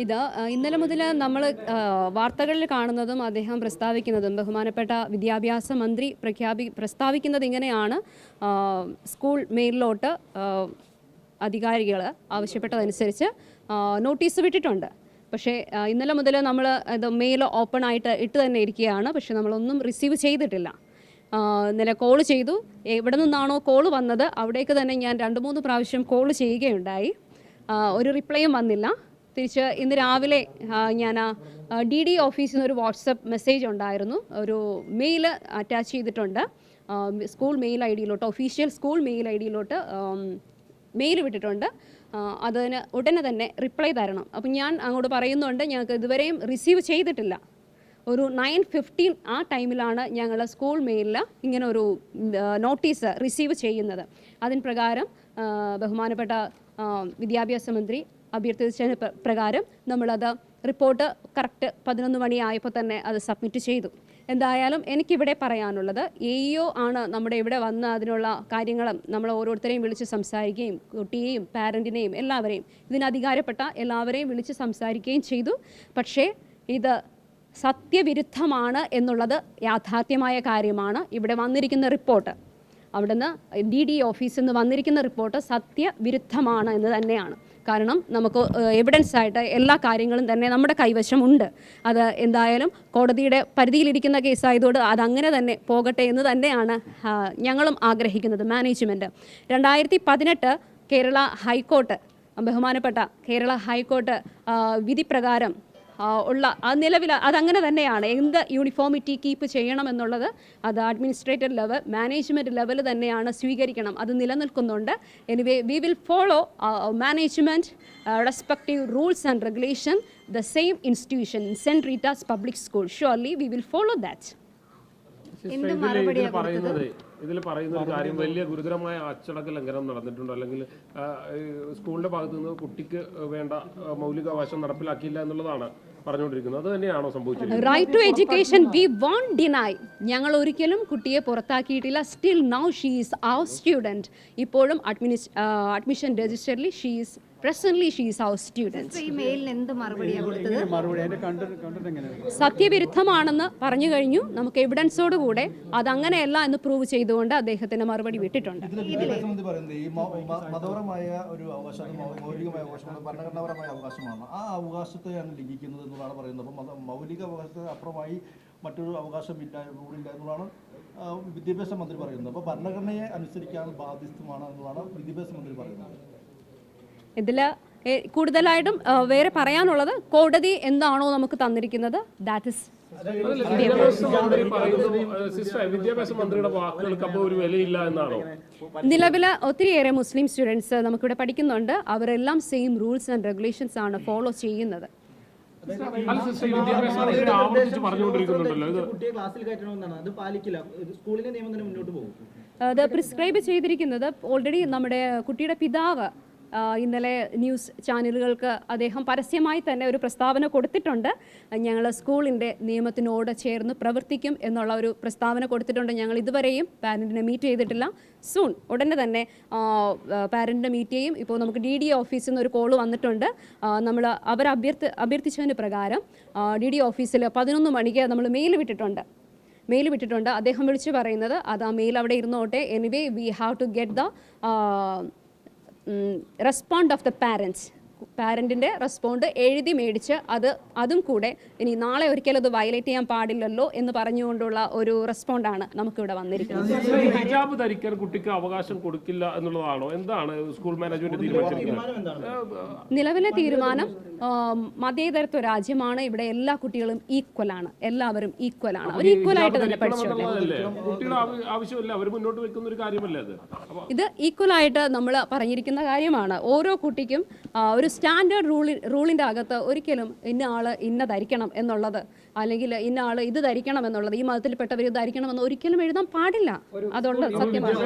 ഇത് ഇന്നലെ മുതൽ നമ്മൾ വാർത്തകളിൽ കാണുന്നതും അദ്ദേഹം പ്രസ്താവിക്കുന്നതും ബഹുമാനപ്പെട്ട വിദ്യാഭ്യാസ മന്ത്രി പ്രഖ്യാപി പ്രസ്താവിക്കുന്നത് ഇങ്ങനെയാണ്. സ്കൂൾ മെയിലിലോട്ട് അധികാരികൾ ആവശ്യപ്പെട്ടതനുസരിച്ച് നോട്ടീസ് വിട്ടിട്ടുണ്ട്. പക്ഷേ ഇന്നലെ മുതൽ നമ്മൾ ഇത് മെയിൽ ഓപ്പൺ ആയിട്ട് ഇട്ട് തന്നെ ഇരിക്കുകയാണ്. പക്ഷേ നമ്മളൊന്നും റിസീവ് ചെയ്തിട്ടില്ല. ഇന്നലെ കോൾ ചെയ്തു. എവിടെ നിന്നാണോ കോൾ വന്നത് അവിടേക്ക് തന്നെ ഞാൻ രണ്ട് മൂന്ന് പ്രാവശ്യം കോൾ ചെയ്യുകയുണ്ടായി. ഒരു റിപ്ലൈയും വന്നില്ല. തിരിച്ച് ഇന്ന് രാവിലെ ഞാൻ ഡി ഡി ഓഫീസിൽ നിന്ന് ഒരു വാട്സപ്പ് മെസ്സേജ് ഉണ്ടായിരുന്നു. ഒരു മെയിൽ അറ്റാച്ച് ചെയ്തിട്ടുണ്ട്. സ്കൂൾ മെയിൽ ഐ ഡിയിലോട്ട് ഒഫീഷ്യൽ സ്കൂൾ മെയിൽ ഐ ഡിയിലോട്ട് മെയിൽ വിട്ടിട്ടുണ്ട്. അതിന് ഉടനെ തന്നെ റിപ്ലൈ തരണം. അപ്പം ഞാൻ അങ്ങോട്ട് പറയുന്നുണ്ട് ഞങ്ങൾക്ക് ഇതുവരെയും റിസീവ് ചെയ്തിട്ടില്ല. ഒരു നയൻ ഫിഫ്റ്റീൻ ആ ടൈമിലാണ് ഞങ്ങൾ സ്കൂൾ മെയിലിൽ ഇങ്ങനെ ഒരു നോട്ടീസ് റിസീവ് ചെയ്യുന്നത്. അതിന് പ്രകാരം ബഹുമാനപ്പെട്ട വിദ്യാഭ്യാസ മന്ത്രി അഭ്യർത്ഥിച്ചതിന് പ്ര- പ്രകാരം നമ്മളത് റിപ്പോർട്ട് കറക്റ്റ് പതിനൊന്ന് മണിയായപ്പോൾ തന്നെ അത് സബ്മിറ്റ് ചെയ്തു. എന്തായാലും എനിക്കിവിടെ പറയാനുള്ളത് എ ഇഒ ആണ് നമ്മുടെ ഇവിടെ വന്ന് അതിനുള്ള കാര്യങ്ങളും നമ്മൾ ഓരോരുത്തരെയും വിളിച്ച് സംസാരിക്കുകയും കുട്ടിയെയും പാരന്റിനെയും എല്ലാവരെയും ഇതിനധികാരപ്പെട്ട എല്ലാവരെയും വിളിച്ച് സംസാരിക്കുകയും ചെയ്തു. പക്ഷേ ഇത് സത്യവിരുദ്ധമാണ് എന്നുള്ളത് യാഥാർത്ഥ്യമായ കാര്യമാണ്. ഇവിടെ വന്നിരിക്കുന്ന റിപ്പോർട്ട്. അവിടുന്ന് ഡി ഡി ഓഫീസിൽ നിന്ന് വന്നിരിക്കുന്ന റിപ്പോർട്ട് സത്യവിരുദ്ധമാണ് എന്ന് തന്നെയാണ്. കാരണം നമുക്ക് എവിഡൻസ് ആയിട്ട് എല്ലാ കാര്യങ്ങളും തന്നെ നമ്മുടെ കൈവശം ഉണ്ട്. അത് എന്തായാലും കോടതിയുടെ പരിധിയിലിരിക്കുന്ന കേസായതുകൊണ്ട് അതങ്ങനെ തന്നെ പോകട്ടെ എന്ന് തന്നെയാണ് ഞങ്ങളും ആഗ്രഹിക്കുന്നത് മാനേജ്മെന്റ് രണ്ടായിരത്തി പതിനെട്ട് കേരള ഹൈക്കോർട്ട് ബഹുമാനപ്പെട്ട കേരള ഹൈക്കോർട്ട് വിധിപ്രകാരം ഉള്ള ആ നിലവിൽ അതങ്ങനെ തന്നെയാണ്. എന്ത് യൂണിഫോമിറ്റി കീപ്പ് ചെയ്യണം എന്നുള്ളത് അത് അഡ്മിനിസ്ട്രേറ്റർ ലെവൽ മാനേജ്മെന്റ് ലെവൽ തന്നെയാണ് സ്വീകരിക്കണം. അത് നിലനിൽക്കുന്നുണ്ട്. Anyway we will follow management respective rules and regulation the same institution Saint Rita's Public School surely we will follow that പറയുന്നത് ഇതിൽ പറയുന്ന ഒരു കാര്യം വലിയ ഗുരുതരമായ അച്ചടക്ക ലംഘനം നടന്നിട്ടുണ്ട്? അല്ലെങ്കിൽ സ്കൂളിന്റെ ഭാഗത്തു നിന്ന് കുട്ടിക്ക് വേണ്ട മൗലികാവകാശം നടപ്പിലാക്കിയില്ല എന്നുള്ളതാണ് പറഞ്ഞുകൊണ്ടിരിക്കുന്നത്. അത് തന്നെയാണോ സംഭവിച്ചിരിക്കുന്നത്? Right to education we won't deny ഞങ്ങൾ ഒരിക്കലും കുട്ടിയെ പുറത്താക്കിയിട്ടില്ല. Still now she's our student ഇപ്പോഴും അഡ്മിനിസ് അഡ്മിഷൻ രജിസ്റ്ററിൽ she's presently she's our students ഈ മെയിലിന് എന്ത് മറുപടിയാണ് കൊടുത്തത്? സത്യവിരുദ്ധമാണെന്ന് പറഞ്ഞു കഴിഞ്ഞു. നമുക്ക് എവിഡൻസോട് കൂടെ അത് അതങ്ങനെയല്ല എന്ന് പ്രൂവ് ചെയ്തുകൊണ്ട് അദ്ദേഹത്തിന് മറുപടി വിട്ടിട്ടുണ്ട്. മതപരമായ ഒരു അവകാശം അത് മൗ- മൗലികമായ അവകാശമാണ് ഭരണഘടനാപരമായ അവകാശമാണ്. ആ അവകാശത്തെയാണ് ലംഘിക്കുന്നത് എന്നതാണ് പറയുന്നത്. അപ്പം മൗലിക അവകാശത്തിന് അപ്പുറമായി മറ്റൊരു അവകാശമില്ല റൂളില്ല എന്നുള്ളതാണ് വിദ്യാഭ്യാസ മന്ത്രി പറയുന്നത്. അപ്പോൾ ഭരണഘടനയെ അനുസരിക്കാൻ ബാധ്യസ്ഥമാണ് എന്നുള്ളതാണ് വിദ്യാഭ്യാസ മന്ത്രി പറയുന്നത്. ഇതിൽ കൂടുതലായിട്ടും വേറെ പറയാനുള്ളത് കോടതി എന്താണോ നമുക്ക് തന്നിരിക്കുന്നത്. ദാറ്റ് ഇസ് നിലവിൽ ഒത്തിരിയേറെ മുസ്ലിം സ്റ്റുഡൻസ് നമുക്കിവിടെ പഠിക്കുന്നുണ്ട്. അവരെല്ലാം സെയിം റൂൾസ് ആൻഡ് റെഗുലേഷൻസ് ആണ് ഫോളോ ചെയ്യുന്നത്. അല്ല സിസ്റ്റർ വിദ്യാഭ്യാസ മന്ത്രി ആവർത്തിച്ച് പറഞ്ഞുകൊണ്ടിരിക്കുന്നുണ്ടല്ലോ. ഇത് കുട്ടിയെ ക്ലാസ്സിൽ കയറ്റണമെന്നാണ്. അത് പാലിക്കില്ല. സ്കൂളിന്റെ നിയമം മുന്നോട്ട് പോകും. അത് പ്രിസ്ക്രൈബ് ചെയ്തിരിക്കുന്നത് ഓൾറെഡി നമ്മുടെ കുട്ടിയുടെ പിതാവ് ഇന്നലെ ന്യൂസ് ചാനലുകൾക്ക് അദ്ദേഹം പരസ്യമായി തന്നെ ഒരു പ്രസ്താവന കൊടുത്തിട്ടുണ്ട്. ഞങ്ങൾ സ്കൂളിന്റെ നിയമത്തിനോട് ചേർന്ന് പ്രവർത്തിക്കും എന്നുള്ള ഒരു പ്രസ്താവന കൊടുത്തിട്ടുണ്ട്. ഞങ്ങൾ ഇതുവരെയും പാരന്റിനെ മീറ്റ് ചെയ്തിട്ടില്ല. സൂൺ ഉടനെ തന്നെ പാരന്റിനെ മീറ്റ് ചെയ്യും. ഇപ്പോൾ നമുക്ക് ഡി ഡി ഓഫീസിൽ നിന്ന് ഒരു കോൾ വന്നിട്ടുണ്ട്. നമ്മൾ അവർ അഭ്യർത്ഥി അഭ്യർത്ഥിച്ചതിന് പ്രകാരം ഡി ഡി ഓഫീസിൽ പതിനൊന്ന് മണിക്ക് നമ്മൾ മെയിൽ വിട്ടിട്ടുണ്ട്. മെയിൽ വിട്ടിട്ടുണ്ട്. അദ്ദേഹം വിളിച്ചു പറയുന്നത് അത് ആ മെയിൽ അവിടെ ഇരുന്നോട്ടെ. Anyway we have to get the respond of the parents പാരന്റിന്റെ respond എഴുതി മേടിച്ച് അത് അതും കൂടെ ഇനി നാളെ ഒരിക്കലും അത് വയലേറ്റ് ചെയ്യാൻ പാടില്ലല്ലോ എന്ന് പറഞ്ഞുകൊണ്ടുള്ള ഒരു റെസ്പോണ്ടാണ് നമുക്കിവിടെ വന്നിരിക്കുന്നത്. ഹിജാബ് ധരിക്കാൻ കുട്ടിക്ക് അവകാശം കൊടുക്കില്ല എന്നുള്ളതാണോ? എന്താണ് സ്കൂൾ മാനേജ്മെന്റ് തീരുമാനിച്ചിരിക്കുന്നത്? നിലവിലെ തീരുമാനം മതേതരത്വ രാജ്യമാണ്. ഇവിടെ എല്ലാ കുട്ടികളും ഈക്വൽ ആണ്. എല്ലാവരും ഈക്വൽ അവർ ഈക്വൽ ആയിട്ട് തന്നെ പഠിച്ചു എന്നുള്ളതല്ലേ? ആവശ്യമല്ല. അവർ മുന്നോട്ട് വെക്കുന്ന ഒരു കാര്യമല്ലേ അത്? അപ്പൊ ഇത് ഈക്വൽ ആയിട്ട് നമ്മൾ പറഞ്ഞിരിക്കുന്ന കാര്യമാണ്. ഓരോ കുട്ടിക്കും ഒരു സ്റ്റാൻഡേർഡ് റൂളി റൂളിന്റെ അകത്ത് ഒരിക്കലും ഇന്ന ആൾ ഇന്ന ധരിക്കണം എന്നുള്ളത് അല്ലെങ്കിൽ ഇന്ന ആൾ ഇത് ധരിക്കണം എന്നുള്ളത് ഈ മതത്തിൽപ്പെട്ടവർ ഇത് ധരിക്കണമെന്ന് ഒരിക്കലും എഴുതാൻ പാടില്ല. അതുകൊണ്ട് സത്യമാണ്.